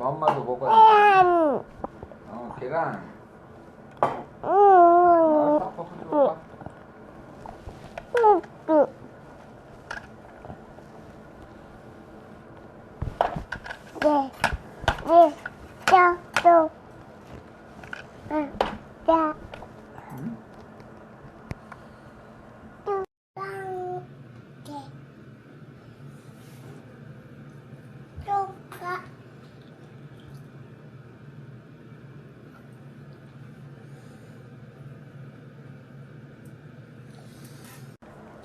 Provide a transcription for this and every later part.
엄마도 먹어야지. 어, 계란. 아, 아빠 가져올까? 응?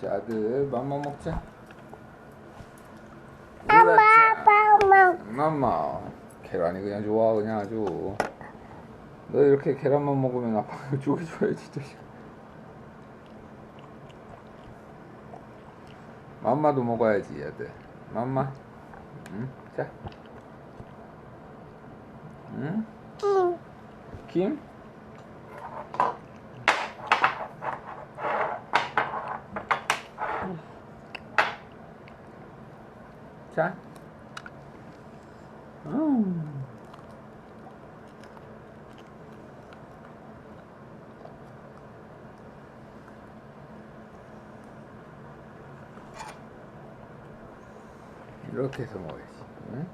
자, 아들, 맘마 먹자. 놀았자. 맘마. 계란이 그냥 좋아, 그냥 아주. 너 이렇게 계란만 먹으면 아빠가 쪼개 줘야지, 진짜. 맘마도 먹어야지, 아들. 맘마. 응? 자. 응? 김? 자. 음. 이렇게 해서 먹어야지. 응?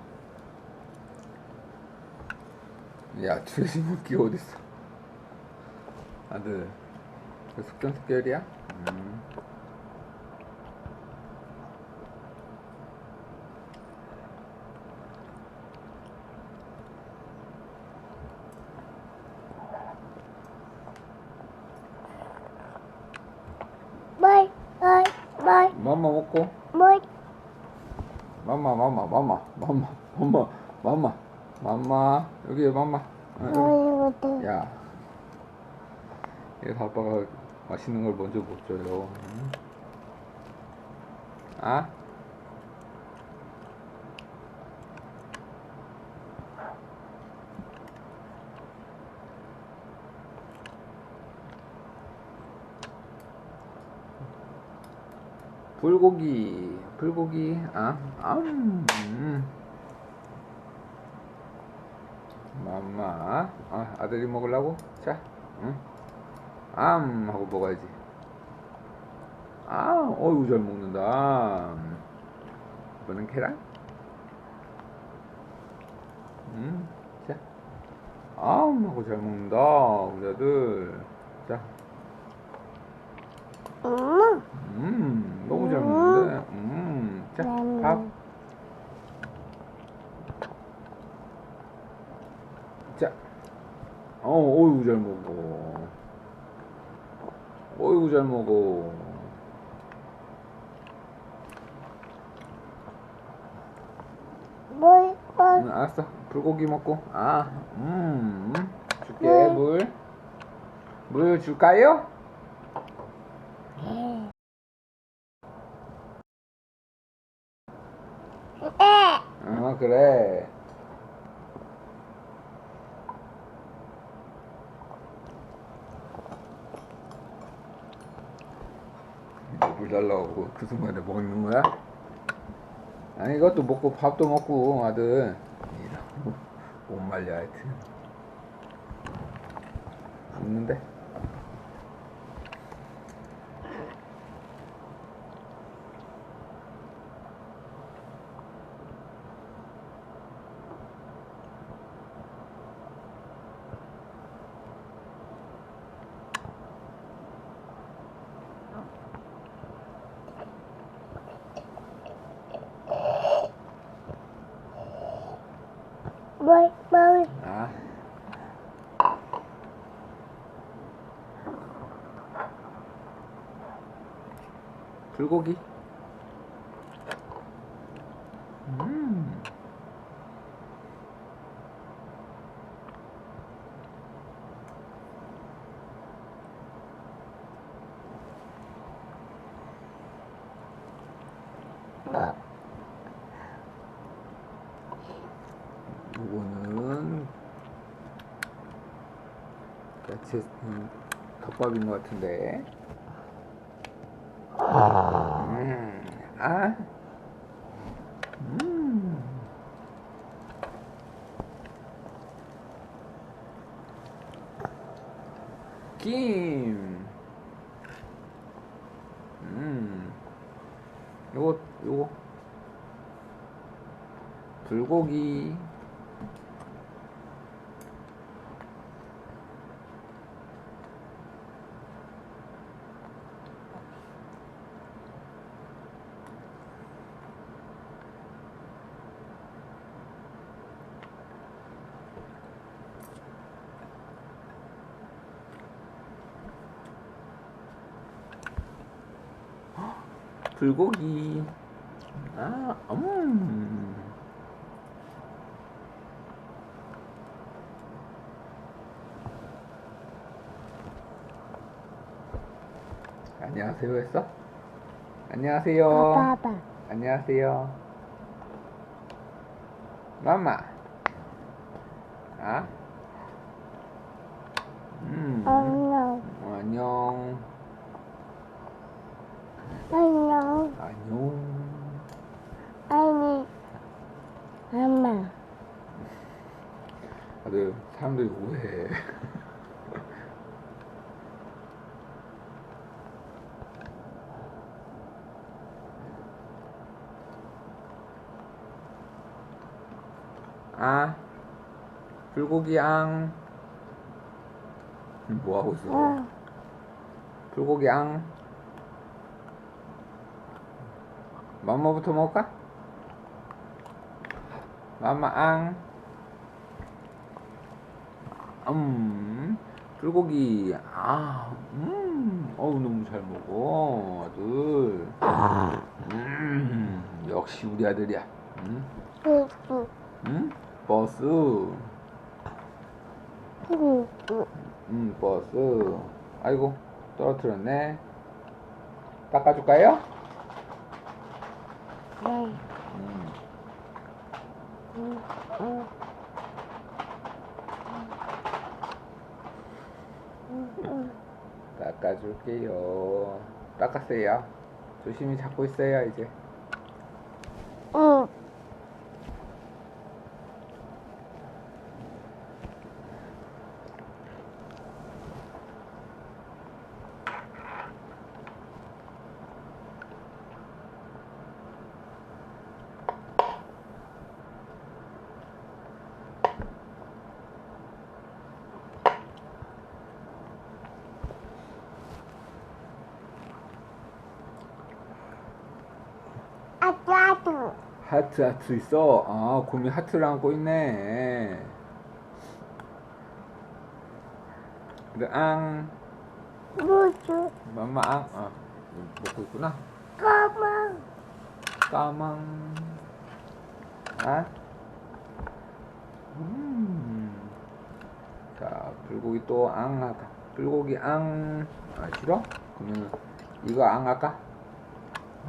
야, 먹기 어딨어? 아들, 특별이야? 음. 맘마 먹고. 맘마, 맘마, 맘마, 맘마, 맘마, 맘마, 맘마. 여기 맘마. 어, 여기. 야. 얘 아빠가 맛있는 걸 먼저 못 줘요. 응? 아? 불고기, 불고기, 아, 음, 맘마, 아, 아들이 먹으려고? 자, 응, 암 하고 먹어야지. 아, 어이구 잘 먹는다. 이거는 계란? 음, 자, 암 하고 잘 먹는다, 우리 아들. 자, 음, 너무 잘 먹는데. 음, 자, 밥. 자, 어, 어이구 잘 먹어. 어이구 잘 먹어. 응, 알았어. 불고기 먹고. 아, 음, 줄게 물. 물. 물 줄까요? 어, 그래. 물 달라고 그 순간에 먹는 거야? 아니 이것도 먹고 밥도 먹고 아들 이런 못 말려 하여튼 없는데 아. 불고기 제, 음, 덮밥인 것 같은데. 아. 음, 아. 음. 김. 음. 요거, 요거. 불고기. 불고기. 아, 음. 안녕하세요 했어? 안녕하세요. 아빠, 안녕하세요. 마마. 아? 음. 안녕, 어, 안녕. 안녕. 아니, 엄마, 다들 사람들이 오해해. 아, 불고기 앙. 뭐 하고 있어? 어, 불고기 앙. 맘마부터 먹을까? 맘마 앙. 음, 불고기. 아, 음, 어우, 너무 잘 먹어, 아들. 음, 역시 우리 아들이야. 음, 뚜뚜, 음, 버스. 뚜뚜, 음, 버스. 아이고, 떨어뜨렸네. 닦아줄까요? 닦아줄게요. 닦았어요. 조심히 잡고 있어요, 이제. 응. 아뚜, 아뚜. 하트, 하트 있어? 아, 곰이 하트를 안고 있네. 근데 앙, 무주, 맘마 앙, 아, 먹고 있구나. 까망, 까망. 아? 음. 자, 불고기 또 앙 할까? 불고기 앙. 아, 싫어? 그러면 이거 앙 할까?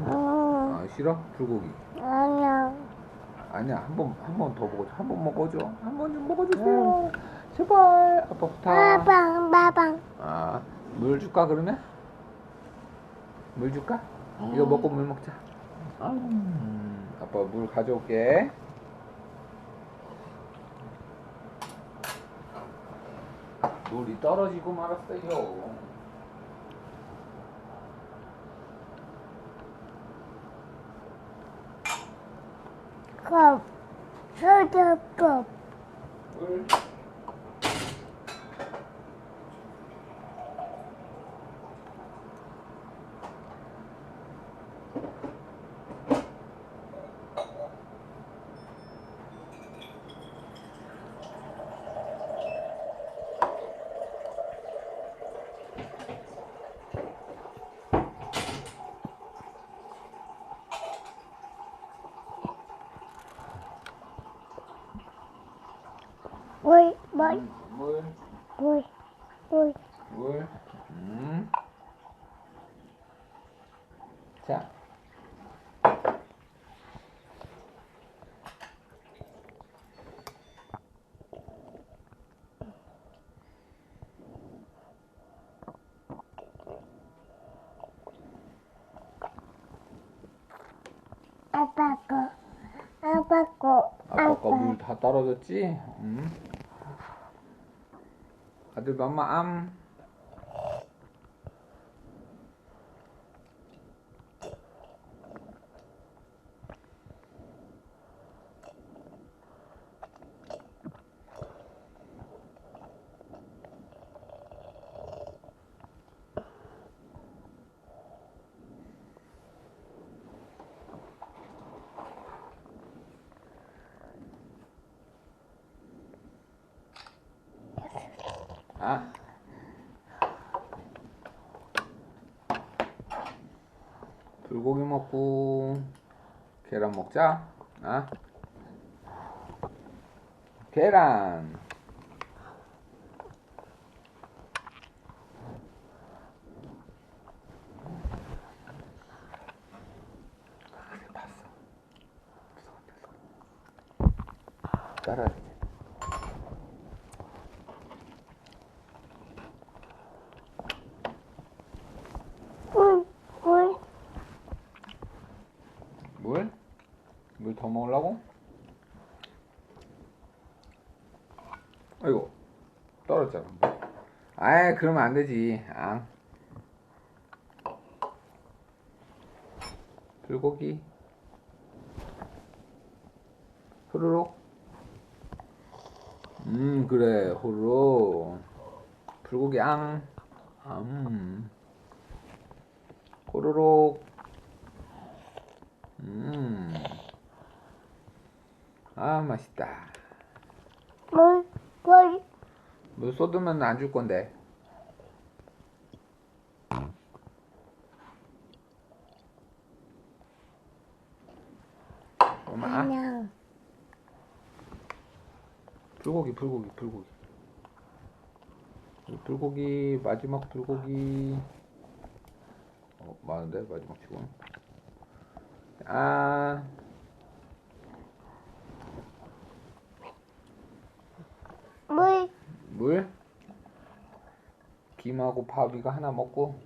응, 아, 싫어? 불고기. 안녕. 아니야, 한 번, 한 번 더 먹어줘. 한 번 먹어줘. 한 번 좀 먹어주세요. 제발. 아빠 부탁. 빠방, 빠방. 아, 물 줄까, 그러면? 물 줄까? 이거 먹고 물 먹자. 음, 아빠 물 가져올게. 물이 떨어지고 말았어요. cup. Soda cup. 물. 물, 물, 음, 물. 물. 음. 자. 아빠 거, 아빠 거, 아빠 거물 다 떨어졌지? 음. 아들 맘마 암. 아. 불고기 먹고 계란 먹자. 아. 계란. 봤어. 따라야 돼. 물, 물, 물? 물 더 먹으려고? 아이고 떨어졌잖아 물. 아이 그러면 안 되지 아. 불고기 후루룩 음 그래 후루룩 불고기 앙 음. 호로록 음. 아 맛있다. 물, 물, 물 쏟으면 안 줄 건데. 엄마. 아, 그냥, 불고기 불고기 불고기. 불고기 마지막 불고기. 어 많은데 마지막 치고는 아. 물, 물? 김하고 밥 이거 하나 먹고.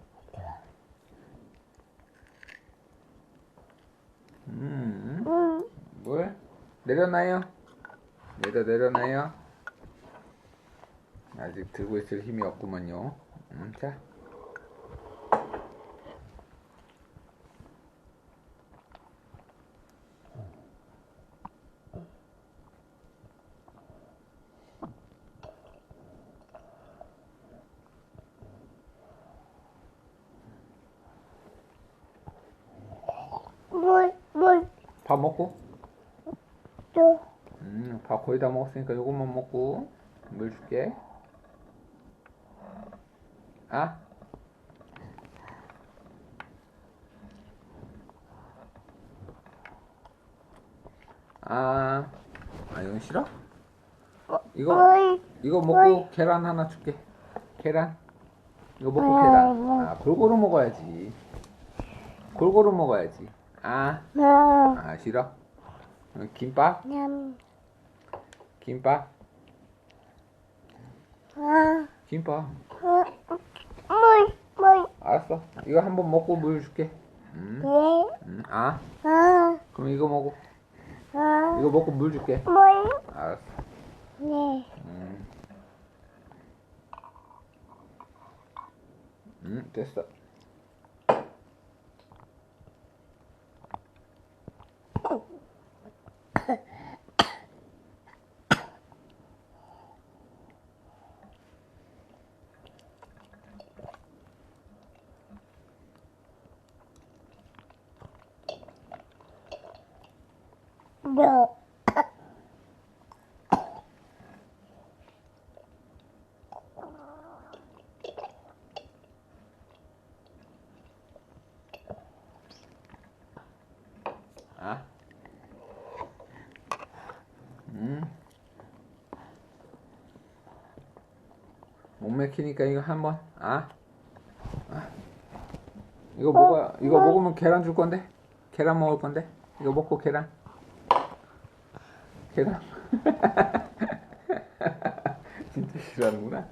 음, 물, 물? 내려놔요. 내려 내려놔요. 아직 들고 있을 힘이 없구만요. 음, 자 물, 물, 밥 먹고 또, 음, 밥 거의 다 먹었으니까 요것만 먹고 물 줄게. 아? 아, 아 이건 싫어? 이거 물, 이거 먹고 계란 하나 줄게. 계란. 이거 먹고 아, 계란. 뭐. 아, 골고루 먹어야지. 골고루 먹어야지. 아, 나, 아 싫어? 어, 김밥? 냠, 김밥? 아, 김밥. 물, 물, 물, 알았어. 이거 한번 먹고 물 줄게. 음, 예, 음, 아, 아, 그럼 이거 먹고 아, 이거 먹고 물 줄게. 물, 알았어. 네, 음, 음, 됐어. 아, 음, 못 맥히니까 이거 한번 아, 아. 이거 먹어. 이거 먹으면 계란 줄 건데. 계란 먹을 건데. 이거 먹고 계란. 계란. 진짜 싫어하는구나.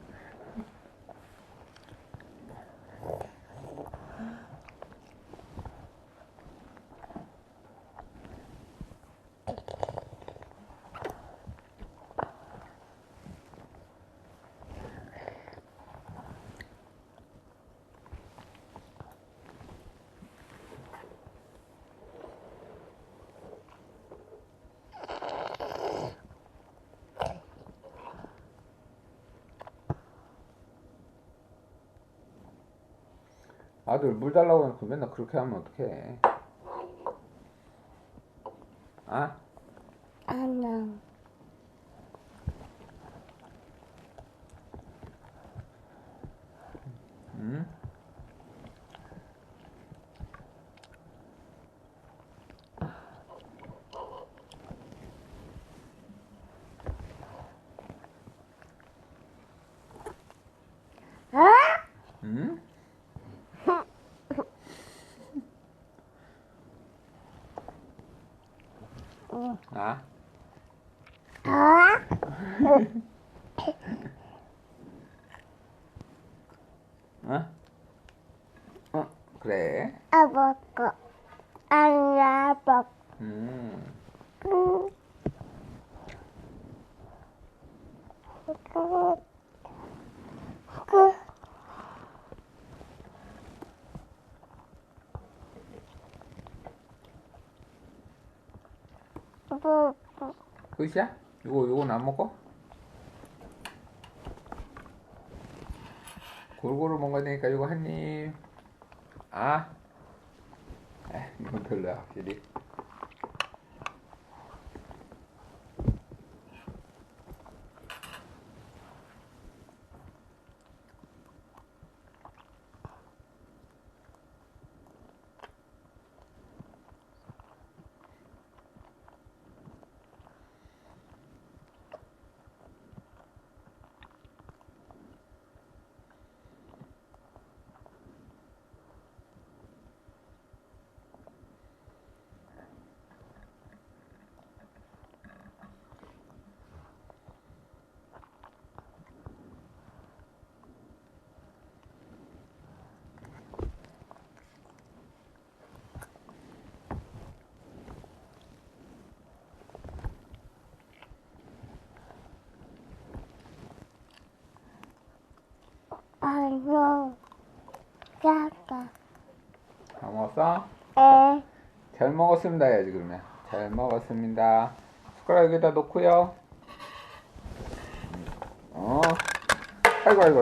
아들 물 달라고 해놓고 맨날 그렇게 하면 어떡해. 아? 안녕, 아? 어? 어, 그래. 아버거. 아버거. 음. 그. 그. 그. 뭐, 뭐, 끝이야? 이거 이거는 안 먹어? 골고루 먹어야 되니까 이거 한 입. 아. 에, 이건 별로야 확실히. 아니요. 작아. 다 먹었어? 에. 잘 먹었습니다 해야지 그러면. 잘 먹었습니다. 숟가락 여기다 놓고요. 어. 아이고 아이고